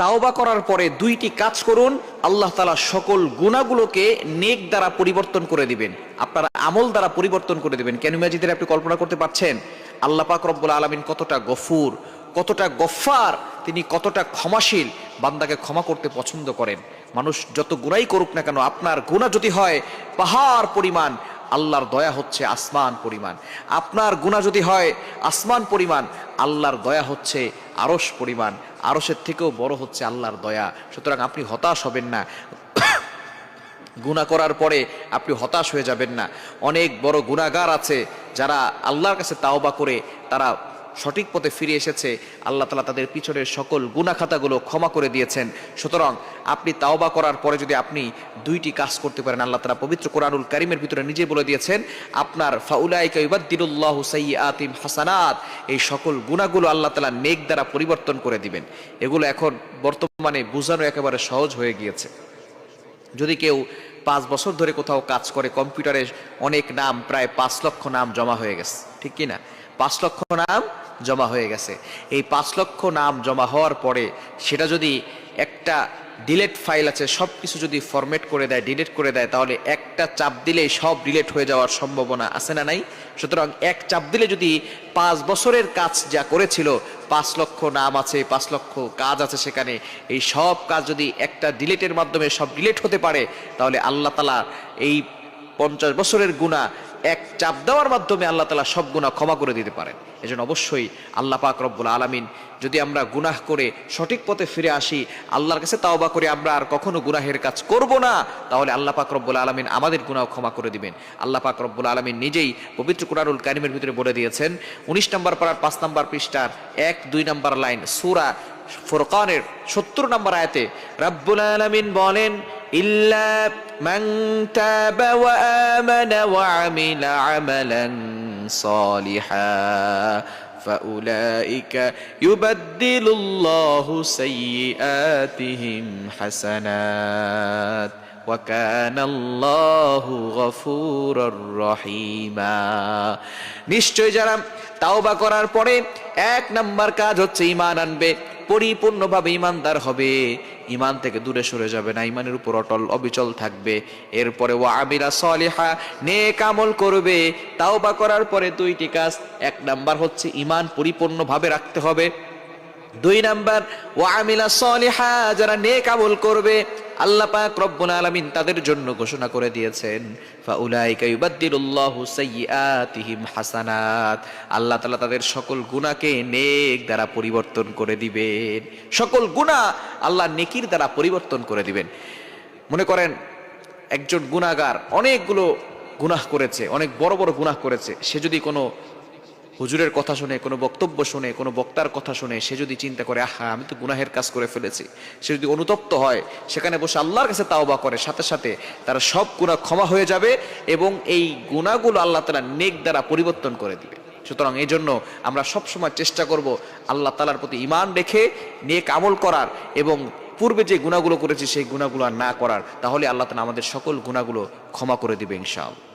তাওবা করার পরে দুইটি কাজ করুন, আল্লাহ তালা সকল গুণাগুলোকে নেক দ্বারা পরিবর্তন করে দিবেন। আপনার আমল দ্বারা পরিবর্তন করে দিবেন। কেন মাজিদের আপনি কল্পনা করতে পারছেন? আল্লাহ পাক রব্বুল আলমিন কতটা গফুর, কতটা গফার তিনি কতটা ক্ষমাশীল, বান্দাকে ক্ষমা করতে পছন্দ করেন। মানুষ যত গুণাই করুক না কেন, আপনার গুণা যদি হয়, পাহাড় পরিমাণ আল্লাহর দয়া হচ্ছে আসমান পরিমাণ। আপনার গুণা যদি হয় আসমান পরিমাণ, আল্লাহর দয়া হচ্ছে আরস পরিমাণ। আরসের থেকেও বড় হচ্ছে আল্লাহর দয়া। সুতরাং আপনি হতাশ হবেন না। গুণা করার পরে আপনি হতাশ হয়ে যাবেন না। অনেক বড় গুণাগার আছে যারা আল্লাহর কাছে তাওবা করে, তারা সঠিক পথে ফিরে এসেছে, আল্লাহ তালা তাদের পিছনের সকল গুণা খাতাগুলো ক্ষমা করে দিয়েছেন। সুতরাং আপনি তাওবা করার পরে যদি আপনি দুইটি কাজ করতে পারেন, আল্লাহ তালা পবিত্র কোরআনুল কারিমের ভিতরে নিজে বলে দিয়েছেন, আপনার ফাউলাইকা ইবাদ্দিরুল্লাহ আতিম হাসানাত, এই সকল গুণাগুলো আল্লাহ তালা নেক দ্বারা পরিবর্তন করে দিবেন। এগুলো এখন বর্তমানে বোঝানো একেবারে সহজ হয়ে গিয়েছে। যদি কেউ পাঁচ বছর ধরে কোথাও কাজ করে, কম্পিউটারে অনেক নাম, প্রায় পাঁচ লক্ষ নাম জমা হয়ে গেছে, ঠিক কি না? পাঁচ লক্ষ নাম জমা হয়ে গেছে। এই পাঁচ লক্ষ নাম জমা হওয়ার পরে সেটা যদি একটা ডিলেট ফাইল আছে সব কিছু যদি ফরম্যাট করে দেয় ডিলেট করে দেয়, তাহলে একটা চাপ দিলেই সব ডিলেট হয়ে যাওয়ার সম্ভাবনা আছে না নাই? সুতরাং এক চাপ দিলে যদি পাঁচ বছরের কাজ যা করেছিল, পাঁচ লক্ষ নাম আছে, পাঁচ লক্ষ কাজ আছে সেখানে, এই সব কাজ যদি একটা ডিলেটের মাধ্যমে সব ডিলেট হতে পারে, তাহলে আল্লাহ তালা এই পঞ্চাশ বছরের গুণা এক চাপ দেওয়ার মাধ্যমে আল্লাহ তালা সব গুণা ক্ষমা করে দিতে পারেন। এজন্য অবশ্যই আল্লাহ পাক রব্বুল আলামিন যদি আমরা গুনাহ করে সঠিক পথে ফিরে আসি, আল্লাহর কাছে তাওবা করে আমরা আর কখনো গুনাহের কাজ করব না, তাহলে আল্লাহ পাক রব্বুল আলামিন আমাদের গুনাহ ক্ষমা করে দিবেন। আল্লাহ পাক রব্বুল আলামিন নিজেই পবিত্র কুরআনুল কারিমের ভিতরে বলে দিয়েছেন, উনিশ নম্বর পাড়ার পাঁচ নম্বর পৃষ্ঠার এক, দুই নম্বর লাইন সূরা ফোরকানের সত্তর নম্বর আয়াতে, রাব্বুল আলামিন বলেন ইল্লা মান তাবা ওয়া আমানা ওয়া আমিলা আমালান সালিহা فأولئك يبدل الله سيئاتهم حسنات وكان الله غفورا رحيما নিশ্চয় যারা তাওবা করার পরে এক নাম্বার কাজ হচ্ছে ইমান আনবে পরিপূর্ণভাবে ইমানদার হবে। ইমান থেকে দূরে সরে যাবে না ইমানের উপর অটল, অবিচল থাকবে। এরপরে ও আমিরা সলিহা নে কামল করবে। তাও বা করার পরে দুইটি কাজ। এক নাম্বার হচ্ছে ইমান পরিপূর্ণভাবে রাখতে হবে। দুই নাম্বার ও আমিলা সলিহা, যারা নে কামল করবে আল্লাহ পাক রব্বুল আলামিন তাদের জন্য ঘোষণা করে দিয়েছেন, ফাউলাইকা ইউবাদদিলুল্লাহু সাইয়্যাতিহিম হাসানাত। আল্লাহ তাআলা তাদের সকল গুনাহকে নেক দ্বারা পরিবর্তন করে দিবেন। সকল গুনাহ আল্লাহ নেকির দ্বারা পরিবর্তন করে দিবেন। মনে করেন, একজন গুনাহগার অনেকগুলো গুনাহ করেছে, অনেক বড় বড় গুনাহ করেছে। সে যদি কোনো হুজুরের কথা শুনে, কোনো বক্তব্য শুনে, কোনো বক্তার কথা শুনে সে যদি চিন্তা করে, আহা, আমি তো গুনাহের কাজ করে ফেলেছি। সে যদি অনুতপ্ত হয়, সেখানে বসে আল্লাহর কাছে তাওবা করে, সাথে সাথে তার সব গুণা ক্ষমা হয়ে যাবে এবং এই গুণাগুলো আল্লাহ তালা নেক দ্বারা পরিবর্তন করে দিবে। সুতরাং এই জন্য আমরা সবসময় চেষ্টা করব আল্লাহ তালার প্রতি ইমান রেখে নেক আমল করার এবং পূর্বে যে গুণাগুলো করেছি, সেই গুণাগুলো না করার। তাহলে আল্লাহ তালা আমাদের সকল গুণাগুলো ক্ষমা করে দিবে ইনশাআল্লাহ।